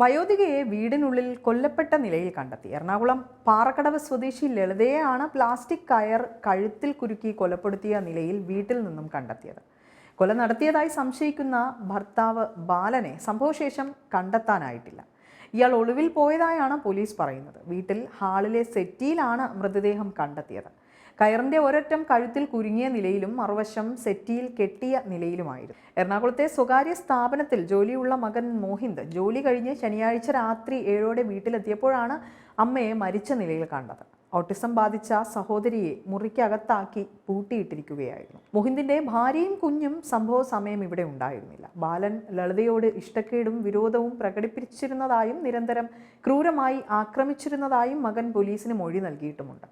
വയോധികയെ വീടിനുള്ളിൽ കൊല്ലപ്പെട്ട നിലയിൽ കണ്ടെത്തി. എറണാകുളം പാറക്കടവ് സ്വദേശി ലളിതയെയാണ് പ്ലാസ്റ്റിക് കയർ കഴുത്തിൽ കുരുക്കി കൊലപ്പെടുത്തിയ നിലയിൽ വീട്ടിൽ നിന്നും കണ്ടെത്തിയത്. കൊല നടത്തിയതായി സംശയിക്കുന്ന ഭർത്താവ് ബാലനെ സംഭവശേഷം കണ്ടെത്താനായിട്ടില്ല. ഇയാൾ ഒളിവിൽ പോയതായാണ് പോലീസ് പറയുന്നത്. വീട്ടിൽ ഹാളിലെ സെറ്റിയിലാണ് മൃതദേഹം കണ്ടെത്തിയത്. കയറിന്റെ ഒരറ്റം കഴുത്തിൽ കുരുങ്ങിയ നിലയിലും മറുവശം സെറ്റിയിൽ കെട്ടിയ നിലയിലുമായിരുന്നു. എറണാകുളത്തെ സ്വകാര്യ സ്ഥാപനത്തിൽ ജോലിയുള്ള മകൻ മോഹിന്ദ് ജോലി കഴിഞ്ഞ് ശനിയാഴ്ച രാത്രി ഏഴോടെ വീട്ടിലെത്തിയപ്പോഴാണ് അമ്മയെ മരിച്ച നിലയിൽ കണ്ടത്. ഓട്ടിസം ബാധിച്ച സഹോദരിയെ മുറിക്കകത്താക്കി പൂട്ടിയിട്ടിരിക്കുകയായിരുന്നു. മോഹിന്ദിന്റെ ഭാര്യയും കുഞ്ഞും സംഭവ സമയം ഇവിടെ ഉണ്ടായിരുന്നില്ല. ബാലൻ ലളിതയോട് ഇഷ്ടക്കേടും വിരോധവും പ്രകടിപ്പിച്ചിരുന്നതായും നിരന്തരം ക്രൂരമായി ആക്രമിച്ചിരുന്നതായും മകൻ പോലീസിന് മൊഴി നൽകിയിട്ടുമുണ്ട്.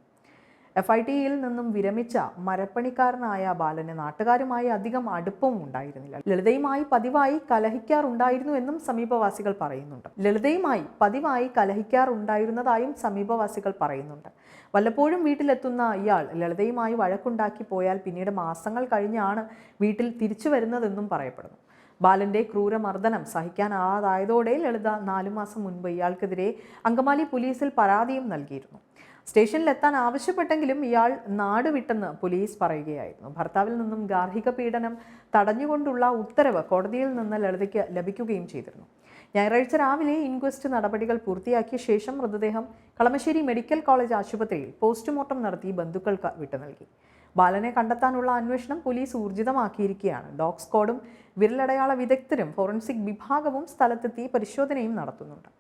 എഫ് ഐ ടിയിൽ നിന്നും വിരമിച്ച മരപ്പണിക്കാരനായ ബാലന് നാട്ടുകാരുമായി അധികം അടുപ്പവും ഉണ്ടായിരുന്നില്ല. ലളിതയുമായി പതിവായി കലഹിക്കാറുണ്ടായിരുന്നു എന്നും സമീപവാസികൾ പറയുന്നുണ്ട്. ലളിതയുമായി പതിവായി കലഹിക്കാറുണ്ടായിരുന്നതായും സമീപവാസികൾ പറയുന്നുണ്ട്. വല്ലപ്പോഴും വീട്ടിലെത്തുന്ന ഇയാൾ ലളിതയുമായി വഴക്കുണ്ടാക്കി പോയാൽ പിന്നീട് മാസങ്ങൾ കഴിഞ്ഞാണ് വീട്ടിൽ തിരിച്ചു വരുന്നതെന്നും പറയപ്പെടുന്നു. ബാലന്റെ ക്രൂരമർദ്ദനം സഹിക്കാനാവാതായതോടെ ലളിത നാലു മാസം മുൻപ് ഇയാൾക്കെതിരെ അങ്കമാലി പോലീസിൽ പരാതിയും നൽകിയിരുന്നു. സ്റ്റേഷനിലെത്താൻ ആവശ്യപ്പെട്ടെങ്കിലും ഇയാൾ നാട് വിട്ടെന്ന് പോലീസ് പറയുകയായിരുന്നു. ഭർത്താവിൽ നിന്നും ഗാർഹിക പീഡനം തടഞ്ഞുകൊണ്ടുള്ള ഉത്തരവ് കോടതിയിൽ നിന്ന് ലളിതയ്ക്ക് ലഭിക്കുകയും ചെയ്തിരുന്നു. ഞായറാഴ്ച രാവിലെ ഇൻക്വസ്റ്റ് നടപടികൾ പൂർത്തിയാക്കിയ ശേഷം മൃതദേഹം കളമശ്ശേരി മെഡിക്കൽ കോളേജ് ആശുപത്രിയിൽ പോസ്റ്റ്മോർട്ടം നടത്തി ബന്ധുക്കൾക്ക് വിട്ടു നൽകി. ബാലനെ കണ്ടെത്താനുള്ള അന്വേഷണം പോലീസ് ഊർജിതമാക്കിയിരിക്കുകയാണ്. ഡോഗ് സ്ക്വാഡും വിരലടയാള വിദഗ്ധരും ഫോറൻസിക് വിഭാഗവും സ്ഥലത്തെത്തി പരിശോധനയും നടത്തുന്നുണ്ട്.